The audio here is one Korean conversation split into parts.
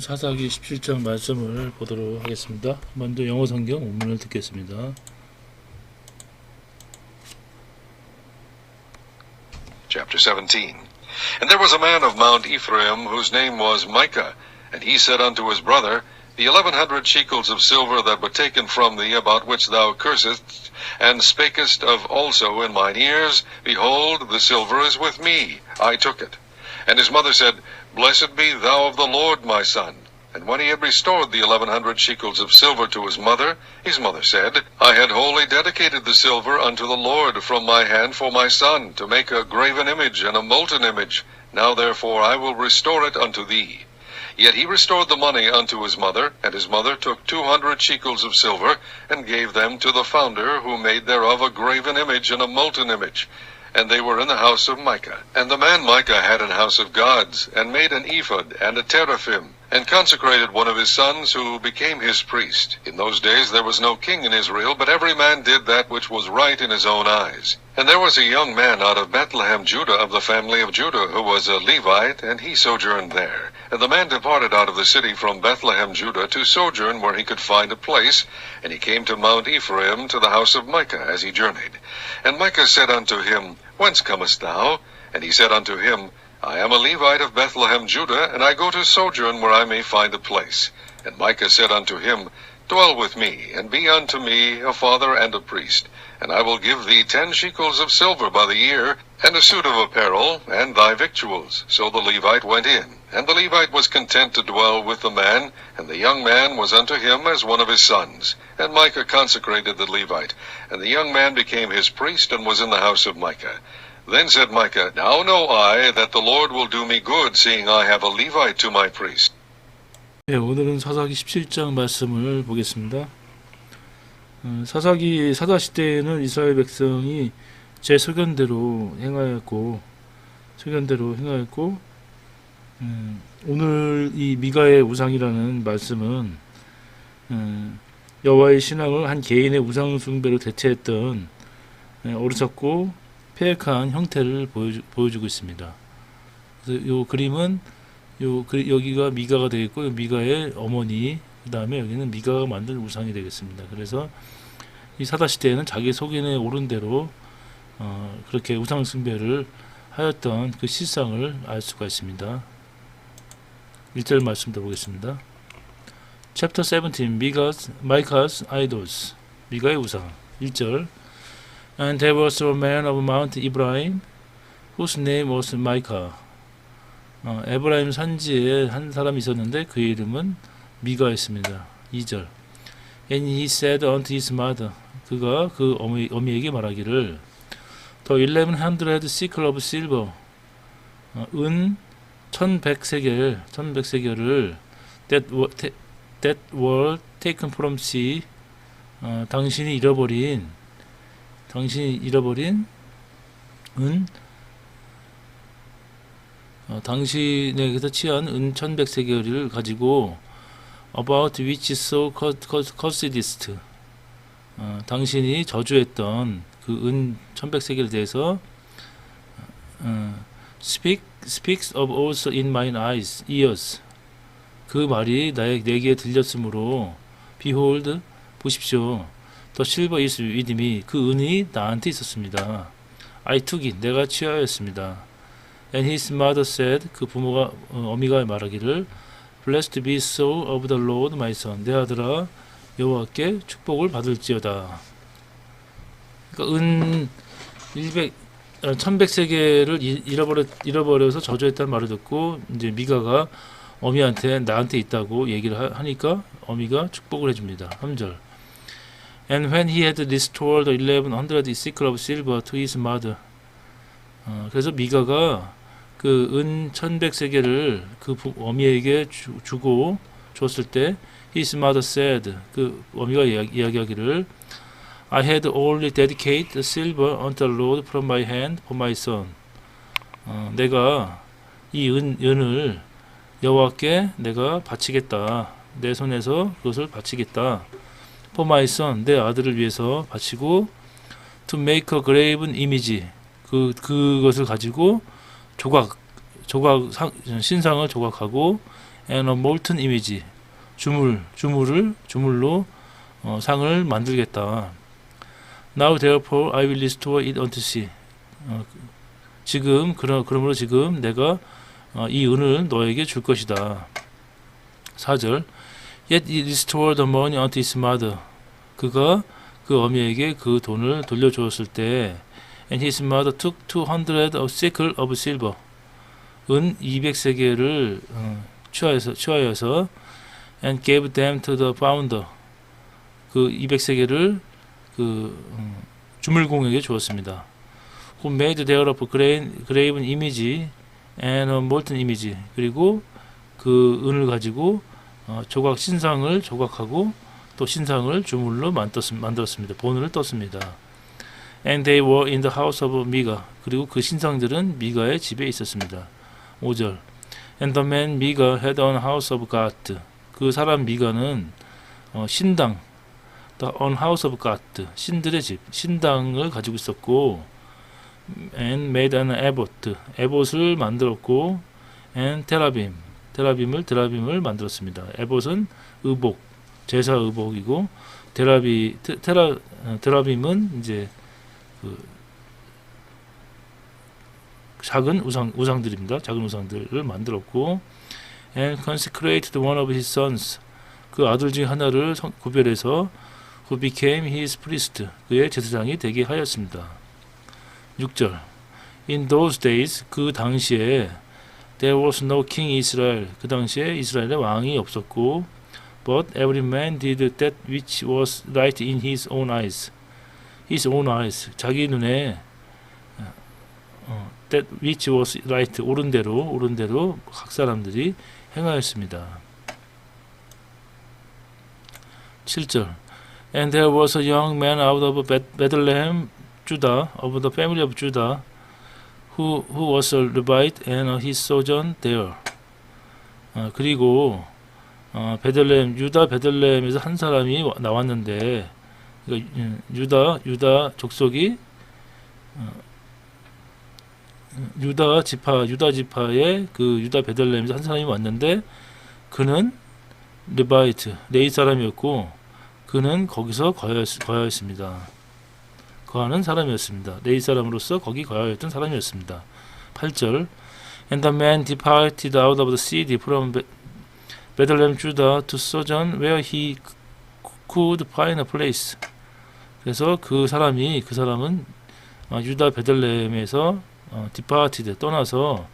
사사기 17장 말씀을 보도록 하겠습니다. 먼저 영어 성경 본문을 듣겠습니다. Chapter 17 And there was a man of Mount Ephraim whose name was Micah, and he said unto his brother, The eleven hundred shekels of silver that were taken from thee, about which thou cursest, and spakest of also in mine ears, behold, the silver is with me. I took it. And his mother said, Blessed be thou of the Lord, my son. And when he had restored the eleven hundred shekels of silver to his mother, his mother said, I had wholly dedicated the silver unto the Lord from my hand for my son, to make a graven image and a molten image. Now therefore I will restore it unto thee. Yet he restored the money unto his mother, and his mother took two hundred shekels of silver, and gave them to the founder, who made thereof a graven image and a molten image. And they were in the house of Micah. And the man Micah had an house of gods, and made an ephod and a teraphim, and consecrated one of his sons, who became his priest. In those days there was no king in Israel, but every man did that which was right in his own eyes. And there was a young man out of Bethlehem, Judah, of the family of Judah, who was a Levite, and he sojourned there. And the man departed out of the city from Bethlehem, Judah, to sojourn where he could find a place, and he came to Mount Ephraim, to the house of Micah, as he journeyed. And Micah said unto him, Whence comest thou? And he said unto him, I am a Levite of Bethlehem, Judah, and I go to sojourn where I may find a place. And Micah said unto him, Dwell with me, and be unto me a father and a priest. And I will give thee ten shekels of silver by the year, and a suit of apparel, and thy victuals. So the Levite went in. And the Levite was content to dwell with the man, and the young man was unto him as one of his sons. And Micah consecrated the Levite, and the young man became his priest, and was in the house of Micah. Then said Micah, Now know I that the Lord will do me good, seeing I have a Levite to my priest. 네, 오늘은 사사기 17장 말씀을 보겠습니다. 어, 사사기 사사 시대에는 이스라엘 백성이 제 소견대로 행하였고 소견대로 행하였고 음, 오늘 이 미가의 우상이라는 말씀은 음, 여호와의 신앙을 한 개인의 우상 숭배로 대체했던 예, 어리석고 폐역한 형태를 보여주, 보여주고 있습니다. 이 그림은 요 그, 여기가 미가가 되겠고 요 미가의 어머니 그 다음에 여기는 미가가 만든 우상이 되겠습니다. 그래서 이 사다 시대에는 자기 속인에 오른 대로 어, 그렇게 우상 숭배를 하였던 그 실상을 알 수가 있습니다. 1절 말씀 들어보겠습니다. Chapter 17 Miga's, Micah's Idols 미가의 우상 1절 And there was a man of Mount Ephraim whose name was Micah 어, 에브라임 산지에 한 사람이 있었는데 그 이름은 미가였습니다. 2절. And he said unto his mother. 그가 그 어미, 어미에게 말하기를 eleven hundred sickle of silver 어, 은 1100세겔 1100세겔을 that were, ta- that were taken from sea 어, 당신이 잃어버린 당신이 잃어버린 은 어, 당신에게서 취한 은 1100세겔을 가지고 about which so cussedest 어, 당신이 저주했던 그은 1100세겔에 대해서 어, speak, speaks of also in mine eyes, ears 그 말이 나의 내게 들렸으므로 behold 보십시오 silver is with me 그 은이 나한테 있었습니다 I took it 내가 취하였습니다 And his mother said, 그 부모가 어, 어미가 말하기를, Blessed be so of the Lord, my son. 내 아들아, 여호와께 축복을 받을지어다. 그러니까 은 100, 1100세계를 잃어버려, 잃어버려서 저주했다는 말을 듣고 이제 미가가 어미한테 나한테 있다고 얘기를 하, 하니까 어미가 축복을 해줍니다. 3절. And when he had restored the 1100 sickle of silver to his mother, 어, 그래서 미가가 그은 1100세계를 그 부- 어미에게 주, 주고 줬을 때 his mother said 그 어미가 이야기, 이야기 하기를 I had only dedicate the silver unto the Lord from my hand for my son 어, 내가 이 은, 은을 여호와께 내가 바치겠다 내 손에서 그것을 바치겠다 for my son 내 아들을 위해서 바치고 to make a graven image 그 그것을 가지고 조각 조각 상, 신상을 조각하고 a molten image. 주물, 주물을 주물로 어, 상을 만들겠다. Now therefore I will restore it unto thee. 어, 지금 그러, 그러므로 지금 내가 어, 이 은을 너에게 줄 것이다. 4절 Yet he restored the money unto his mother. 그가 그 어미에게 그 돈을 돌려주었을 때 And his mother took 200 of shekel of silver. 은 200세겔을 어, 취하여서, 취하여서 and gave them to the founder. 그 200세겔을 그 음, 주물공에게 주었습니다. Who made thereof graven, image and a molten image. 그리고 그 은을 가지고 어, 조각 신상을 조각하고 또 신상을 주물로 만들었, 만들었습니다. 본을 떴습니다. And they were in the house of 미가. 그리고 그 신상들은 미가의 집에 있었습니다. 5절. And the man 미가 had a house of God. 그 사람 미가는 어, 신당, the on house of God, 신들의 집, 신당을 가지고 있었고, and made an abbot, 에봇을 만들었고, and 테라빔, 테라빔을 드라빔을 만들었습니다. 에봇은 의복, 제사 의복이고, 테라비 테, 테라 어, 드라빔은 이제 그 작은 우상 우상들입니다. 작은 우상들을 만들었고, and consecrated one of his sons. 그 아들 중 하나를 성- 구별해서 who became his priest. 그의 제사장이 되게 하였습니다. 6절. In those days 그 당시에 there was no king Israel. 그 당시에 이스라엘에 왕이 없었고 but every man did that which was right in his own eyes. His own eyes. 자기 눈에 어, that which was right 옳은 대로 옳은 대로 각 사람들이 행하였습니다. 7절 And there was a young man out of Bet- Bethlehem, Judah, of the family of Judah, who, who was a Levite and his sojourn there. 어, 그리고 어, 베들레헴, 유다 베들레헴에서 한 사람이 와- 나왔는데 그러니까 유- 유다 유다 족속이 어, 유다 지파 유다 지파의 그 유다 베들레헴에서 한 사람이 왔는데 그는 르바이트 레이 사람이었고 그는 거기서 거하였, 거하였 습니다. 거하는 사람이었습니다. 레이 사람으로서 거기 거하였던 사람이었습니다. 8절 And the man departed out of the city from Be- Bethlehem, Judah to sojourn where he could find a place. 그래서 그 사람이 그 사람은 어, 유다 베들레헴에서 어, departed 떠나서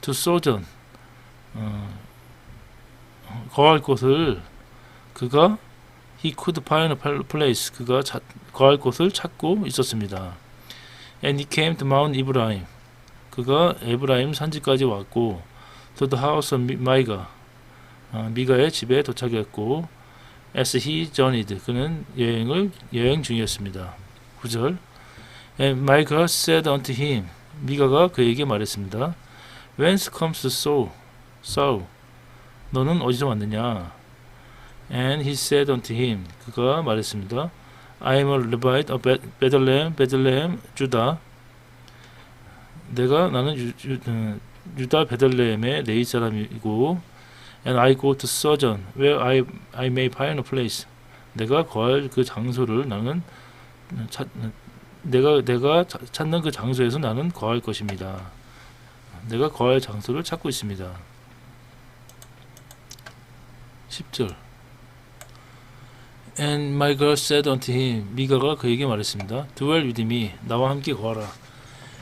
to sojourn 어, 어, 거할 곳을 그가 he could find a place. 그가 자, 거할 곳을 찾고 있었습니다. And he came to Mount Ibrahim 그가 에브라임 산지까지 왔고 to the house of 마이가 어, 미가의 집에 도착했고 as he journeyed 그는 여행을 여행 중이었습니다. 9절 And Micah said unto him 미가가 그에게 말했습니다. Whence comes so Saul 너는 어디서 왔느냐? And he said unto him 그가 말했습니다. I am a Levite of Be- Bethlehem, Bethlehem, Judah. 내가 나는 유, 유, 어, 유다 베들레헴의 레이 사람이고 and I go to sojourn where I I may find a place. 내가 거할 그 장소를 나는 찾 내가 내가 차- 찾는 그 장소에서 나는 거할 것입니다. 내가 거할 장소를 찾고 있습니다. 10절 And my girl said unto him 미가가 그에게 말했습니다. Dwell with me 나와 함께 거하라.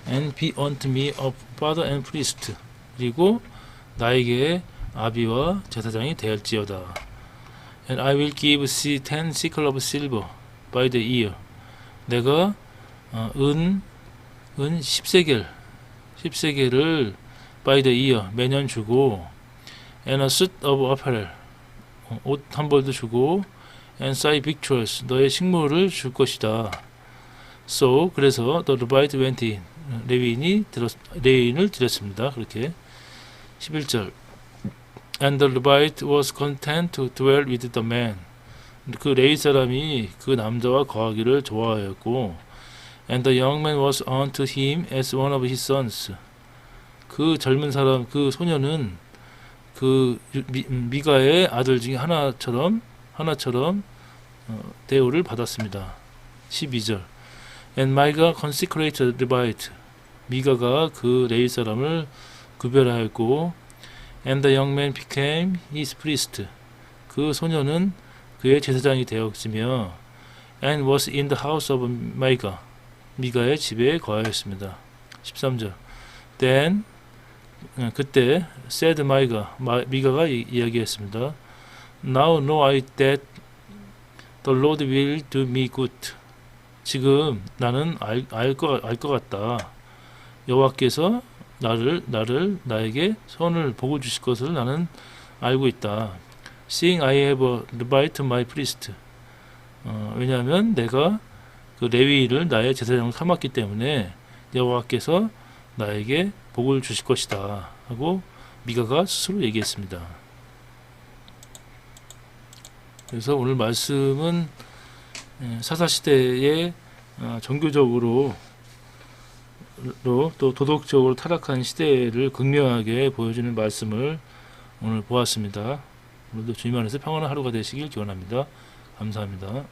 And be unto me a father and priest 그리고 나에게 아비와 제사장이 되었지어다. And I will give thee ten sickle of silver by the year. 내가 어, 은, 은 10세겔, 10세겔을 by the year 매년 주고 and a suit of apparel 어, 옷한 벌도 주고 and thy victuals 너의 식물을 줄 것이다. So 그래서 the Levite went in 레위인이 들었 레위인을 드렸습니다. 그렇게 11절 And the Levite was content to dwell with the man. 그 레위 사람이 그 남자와 거하기를 좋아하였고 And the young man was unto him as one of his sons. 그 젊은 사람, 그 소녀는 그 미, 미가의 아들 중에 하나처럼 하나처럼 어, 대우를 받았습니다. 12절. And Micah consecrated Levite. 미가가 그 레위 사람을 구별하였고 and the young man became his priest. 그 소녀는 그의 제사장이 되었으며 and was in the house of Micah. 미가의 집에 거하였습니다. 13절. Then 어, 그때 said Micah 마- 미가가 이, 이야기했습니다. Now know I that the Lord will do me good. 지금 나는 알알거알것 같다. 여호와께서 나를 나를 나에게 선을 복을 주실 것을 나는 알고 있다. Seeing I have a Levite my priest. 어, 왜냐하면 내가 그 레위를 나의 제사장으로 삼았기 때문에 여호와께서 나에게 복을 주실 것이다 하고 미가가 스스로 얘기했습니다. 그래서 오늘 말씀은 예, 사사 시대에 어, 종교적으로 로, 또 도덕적으로 타락한 시대를 극명하게 보여주는 말씀을 오늘 보았습니다. 오늘도 주님 안에서 평안한 하루가 되시길 기원합니다. 감사합니다.